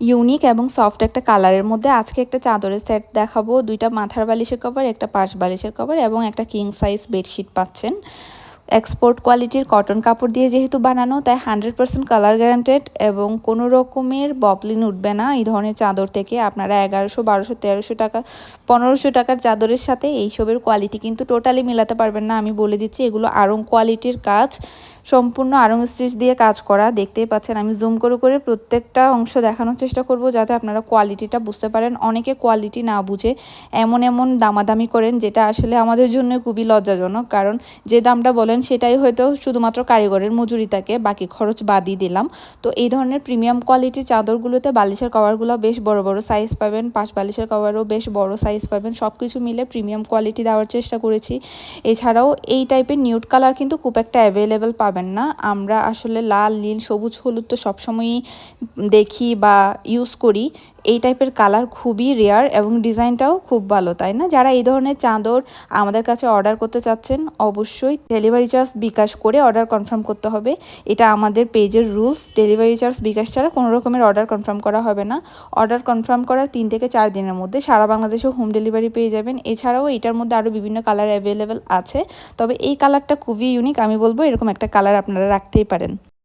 Unique এবং soft একটা কালারের মধ্যে আজকে একটা চাদরের সেট দেখাবো। দুইটা মাথার বালিশের কভার একটা পাশ বালিশের কভার এবং একটা কিং সাইজ বেডশিট পাচ্ছেন। এক্সপোর্ট কোয়ালিটির কটন কাপড় দিয়ে যেহেতু বানানো, তাই হান্ড্রেড পার্সেন্ট কালার গ্যারান্টেড এবং কোনো রকমের ববলিন উঠবে না। এই ধরনের চাদর থেকে আপনারা এগারোশো, বারোশো, তেরোশো টাকা, পনেরোশো টাকার চাদরের সাথে এইসবের কোয়ালিটি কিন্তু টোটালি মেলাতে পারবেন না। আমি বলে দিচ্ছি, এগুলো আরং কোয়ালিটির কাজ। সম্পূর্ণ আরং স্টিচ দিয়ে কাজ করা। দেখতেই পাচ্ছেন, আমি জুম করে করে প্রত্যেকটা অংশ দেখানোর চেষ্টা করব যাতে আপনারা কোয়ালিটিটা বুঝতে পারেন। অনেকে কোয়ালিটি না বুঝে এমন এমন দামাদামি করেন যেটা আসলে আমাদের জন্য খুবই লজ্জাজনক। কারণ যে দামটা বলেন সেটাই হয়তো শুধুমাত্র কারিগরের মজুরি থাকে, বাকি খরচ বাদই দিলাম। তো এই ধরনের প্রিমিয়াম কোয়ালিটির চাদরগুলোতে বালিশের কভারগুলো বেশ বড় বড় সাইজ পাবেন, পাশ বালিশের কভারও বেশ বড় সাইজ পাবেন। সব কিছু মিলে প্রিমিয়াম কোয়ালিটি দেওয়ার চেষ্টা করেছি। এছাড়াও এই টাইপের নিউট কালার কিন্তু খুব একটা অ্যাভেলেবেল পাবেন পাবেন না। আমরা আসলে লাল, নীল, সবুজ, হলুদ তো সবসময়ই দেখি বা ইউজ করি। এই টাইপের কালার খুবই রেয়ার এবং ডিজাইনটাও খুব ভালো, তাই না? যারা এই ধরনের চাদর আমাদের কাছে অর্ডার করতে চাচ্ছেন, অবশ্যই ডেলিভারি চার্জ বিকাশ করে অর্ডার কনফার্ম করতে হবে। এটা আমাদের পেজের রুলস ডেলিভারি চার্জ বিকাশ ছাড়া কোনো রকমের অর্ডার কনফার্ম করা হবে না। অর্ডার কনফার্ম করার তিন থেকে চার দিনের মধ্যে সারা বাংলাদেশে হোম ডেলিভারি পেয়ে যাবেন। এছাড়াও এটার মধ্যে আরও বিভিন্ন কালার অ্যাভেলেবেল আছে। তবে এই কালারটা খুবই ইউনিক আমি বলব এরকম একটা কালার আপনারা রাখতেই পারেন।